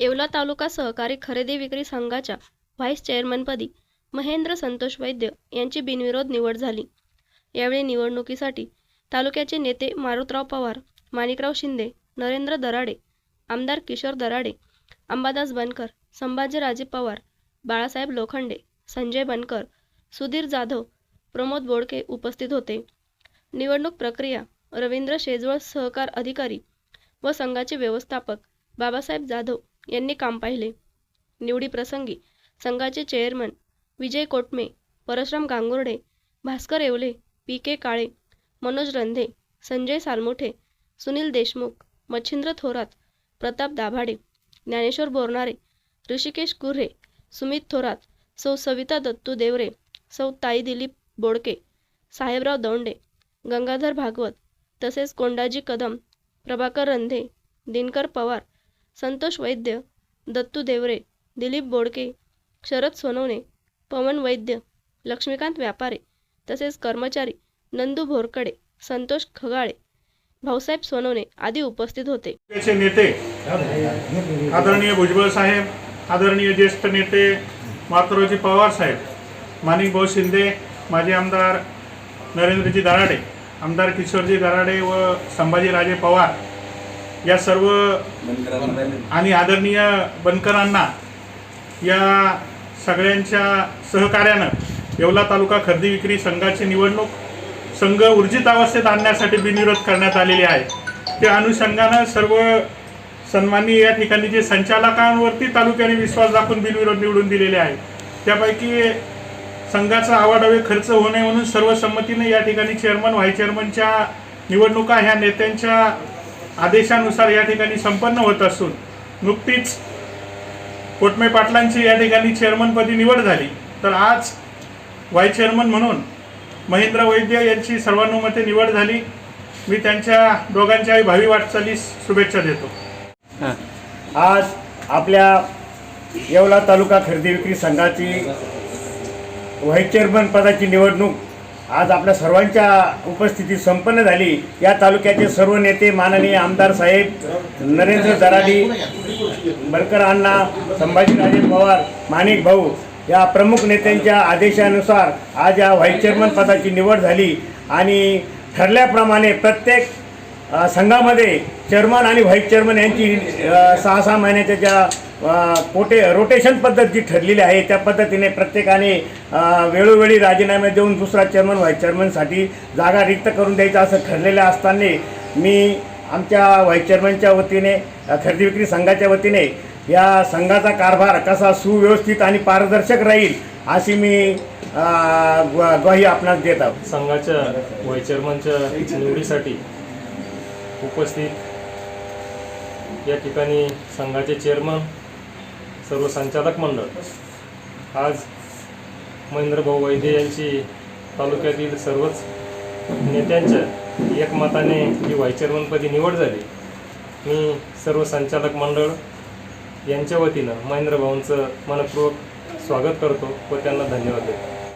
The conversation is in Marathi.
येवला तालुका सहकारी खरेदी विक्री संघाच्या व्हाईस चेअरमनपदी महेंद्र संतोष वैद्य यांची बिनविरोध निवड झाली. यावेळी निवडणुकीसाठी तालुक्याचे नेते मारुतराव पवार माणिकराव शिंदे नरेंद्र दराडे आमदार किशोर दराडे अंबादास बनकर संभाजीराजे पवार बाळासाहेब लोखंडे संजय बनकर सुधीर जाधव प्रमोद बोडके उपस्थित होते. निवडणूक प्रक्रिया रवींद्र शेजवळ सहकार अधिकारी व संघाचे व्यवस्थापक बाबासाहेब जाधव यांनी काम पाहिले. निवडीप्रसंगी संघाचे chairman Vijay Kotme Parshuram Gangurde Bhaskar Yewale P K Kale Manoj Randhe Sanjay Salmothe Sunil Deshmukh Machhindra Thorat Pratap Dabhade Dnyaneshwar Bornare Hrishikesh Kurhe Sumit Thorat सौ सविता दत्तू देवरे सौ ताई दिलीप बोडके साहेबराव दौंडे गंगाधर भागवत तसेच कोंडाजी कदम प्रभाकर रंधे दिनकर पवार संतोष वैद्य दत्तू देवरे दिलीप बोडके शरद सोनवणे पवन वैद्य लक्ष्मीकांत व्यापारे तसेच कर्मचारी नंदू भोरकडे संतोष खगाळे भाऊसाहेब सोनवणे आदी उपस्थित होते. नेते आदरणीय भुजबळ साहेब आदरणीय ज्येष्ठ नेते मातरोजी पवार साहेब माणिक भाऊ शिंदे माजी आमदार नरेंद्रजी दराडे आमदार किशोरजी दराडे व संभाजीराजे पवार या सर्व आणि आदरणीय बनकरांना या सगळ्यांच्या सहकार्यानं येवला तालुका खरेदी विक्री संघाची निवडणूक संघ ऊर्जित अवस्थेत आणण्यासाठी बिनविरोध करण्यात आलेली आहे. त्या अनुषंगानं सर्व सन्माननीय या ठिकाणी जे संचालकांवरती तालुक्याने विश्वास दाखवून बिनविरोध निवडून दिलेले आहे. त्यापैकी संघाचा आवाडावे खर्च होणे म्हणून सर्वसंमतीने या ठिकाणी चेअरमन व्हाईस चेअरमनच्या निवडणुका ह्या नेत्यांच्या आदेशानुसार या ठिकाणी संपन्न होत असून नुकतीच कोटमे पाटलांची या ठिकाणी चेअरमनपदी निवड झाली. तर आज व्हाईस चेअरमन म्हणून महेंद्र वैद्य यांची सर्वानुमते निवड झाली. मी त्यांच्या दोघांच्याही भावी वाटचालीस शुभेच्छा देतो. आज आपल्या येवला तालुका खरेदी विक्री संघाची व्हाईस चेअरमन पदाची निवडणूक आज आपल्या सर्वांच्या उपस्थितीत संपन्न झाली. या तालुक्याचे सर्व नेते माननीय आमदार साहेब नरेंद्र दराडी बरकर अण्णा संभाजीराजे पवार माणिक भाऊ या प्रमुख नेत्यांच्या आदेशानुसार आज या व्हाईस चेअरमन पदाची निवड झाली. आणि ठरल्याप्रमाणे प्रत्येक संघामध्ये चेअरमन आणि व्हाईस चेअरमन यांची सहा सहा महिन्याच्या ज्या कोटे रोटेशन पद्धत जी ठरलेली आहे त्या पद्धतीने प्रत्येकाने वेळोवेळी राजीनामे देऊन दुसरा चेअरमन व्हाईस चेअरमनसाठी जागा रिक्त करून द्यायचं असं ठरलेलं असताना मी आमच्या व्हाईस चेअरमनच्या वतीने खरेदी विक्री संघाच्या वतीने या संघाचा कारभार कसा सुव्यवस्थित आणि पारदर्शक राहील अशी मी ग्वा- ग्वाही आपणास देत आहोत. संघाच्या व्हाईस चेअरमनच्या निवडीसाठी उपस्थित. या ठिकाणी संघाचे चेअरमन सर्व संचालक मंडळ. आज महेंद्रभाऊ वैद्य यांची तालुक्यातील सर्वच नेत्यांच्या एकमताने जी व्हाईस चेअरमनपदी निवड झाली. मी सर्व संचालक मंडळ यांच्या वतीनं महेंद्रभाऊंचं मनपूर्वक स्वागत करतो व त्यांना धन्यवाद देतो.